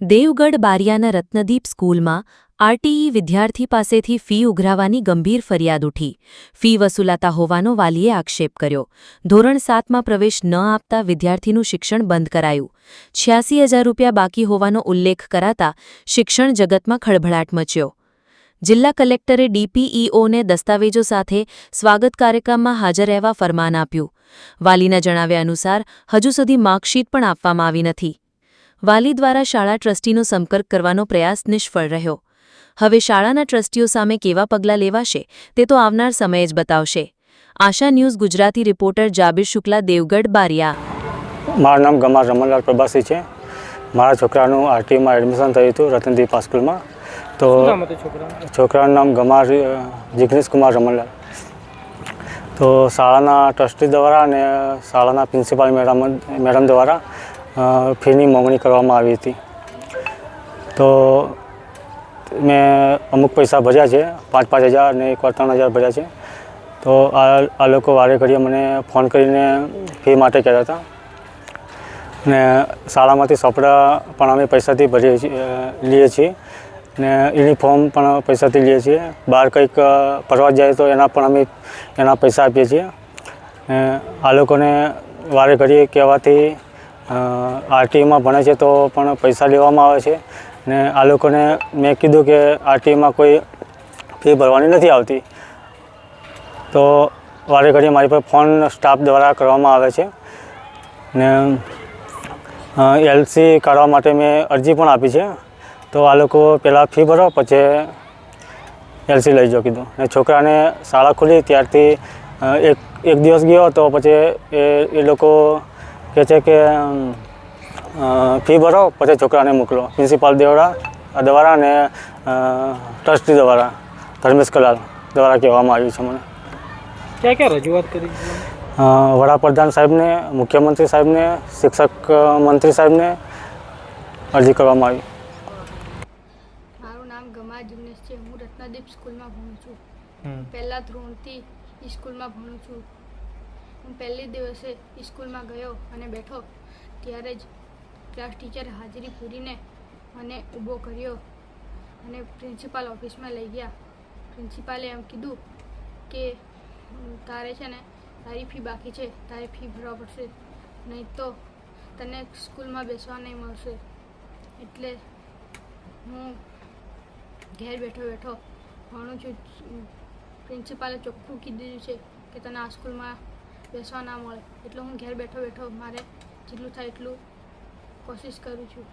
દેવગઢ બારિયાના રત્નદીપ સ્કૂલમાં આરટીઈ વિદ્યાર્થી પાસેથી ફી ઉઘરાવાની ગંભીર ફરિયાદ ઉઠી. ફી વસૂલાતા હોવાનો વાલીએ આક્ષેપ કર્યો. ધોરણ સાતમાં પ્રવેશ ન આપતા વિદ્યાર્થીનું શિક્ષણ બંધ કરાયું. છ્યાસી હજાર રૂપિયા બાકી હોવાનો ઉલ્લેખ કરાતા શિક્ષણ જગતમાં ખળભળાટ મચ્યો. જિલ્લા કલેક્ટરે ડીપીઈઓને દસ્તાવેજો સાથે સ્વાગત કાર્યક્રમમાં હાજર રહેવા ફરમાન આપ્યું. વાલીના જણાવ્યા અનુસાર, હજુ સુધી માર્કશીટ પણ આપવામાં આવી નથી. વાલી દ્વારા શાળા ટ્રસ્ટીનો સંપર્ક કરવાનો પ્રયાસ નિષ્ફળ રહ્યો. હવે શાળાના ટ્રસ્ટીઓ સામે કેવા પગલાં લેવાશે તે તો આવનાર સમય જ બતાવશે. આશા ન્યૂઝ ગુજરાતી રિપોર્ટર જાબિર શુક્લા દેવગઢ બારિયા. મારું નામ ગમાર રમણલાલ પ્રભાસી છે. મારા છોકરાનું આરટીમાં એડમિશન થયું હતું રતનદીપ હાઈસ્કૂલમાં તો છોકરાનું? નામ ગમાર જિગ્નેશ કુમાર રમણલાલ. તો શાળાના ટ્રસ્ટી દ્વારા અને શાળાના પ્રિન્સિપાલ મેડમ મેડમ દ્વારા ફીની માંગણી કરવામાં આવી હતી. તો મેં અમુક પૈસા ભર્યા છે, પાંચ પાંચ હજાર અને એકવાર ત્રણ હજાર ભર્યા છે. તો આ આ લોકો વારે ઘડીએ મને ફોન કરીને ફી માટે કહેતા હતા. ને શાળામાંથી સપડા પણ અમે પૈસાથી ભરીએ છીએ લઈએ છીએ. ને યુનિફોર્મ પણ પૈસાથી લઈએ છીએ. બહાર કંઈક ફરવા જાય તો એના પણ અમે એના પૈસા આપીએ છીએ. ને આ લોકોને વારે ઘડીએ કહેવાથી આરટીમાં ભણે છે તો પણ પૈસા લેવામાં આવે છે. ને આ લોકોને મેં કીધું કે આરટીમાં કોઈ ફી ભરવાની નથી આવતી. તો વારે ઘડીએ મારી પર ફોન સ્ટાફ દ્વારા કરવામાં આવે છે. ને એલસી કાઢવા માટે મેં અરજી પણ આપી છે. તો આ લોકો પહેલાં ફી ભરો, પછી એલસી લઈ જાઓ કીધું. ને છોકરાને શાળા ખુલી ત્યારથી એક એક દિવસ ગયો તો પછી એ એ લોકો કહે છે કે ફી ભરો પછી છોકરાને મોકલો. પ્રિન્સિપાલ દેવડા દ્વારા અને ટ્રસ્ટી દ્વારા ધર્મેશ કલાલ દ્વારા કહેવામાં આવ્યું છે મને. ક્યાં ક્યાં રજૂઆત કરી વડાપ્રધાન સાહેબને મુખ્યમંત્રી સાહેબને શિક્ષક મંત્રી સાહેબને અરજી કરવામાં આવી. મારું નામ ગમા જિગ્નેશ છે. હું રત્નદીપ સ્કૂલમાં ભણું છું. પહેલા ધોરણથી સ્કૂલમાં ભણું છું. હું પહેલી દિવસે સ્કૂલમાં ગયો અને બેઠો, ત્યારે જ ક્લાસ ટીચર હાજરી પૂરીને મને ઊભો કર્યો અને પ્રિન્સિપાલ ઓફિસમાં લઈ ગયા. પ્રિન્સિપાલે એમ કીધું કે તારે છે ને તારી ફી બાકી છે, તારે ફી ભરવા પડશે, નહીં તો તને સ્કૂલમાં બેસવા નહીં મળશે. એટલે હું ઘેર બેઠો બેઠો ભણું છું. પ્રિન્સિપાલે ચોખ્ખું કીધું છે કે તને આ સ્કૂલમાં બેસવા ના મળે. એટલે હું ઘેર બેઠો બેઠો મારે જેટલું થાય એટલું કોશિશ કરું છું.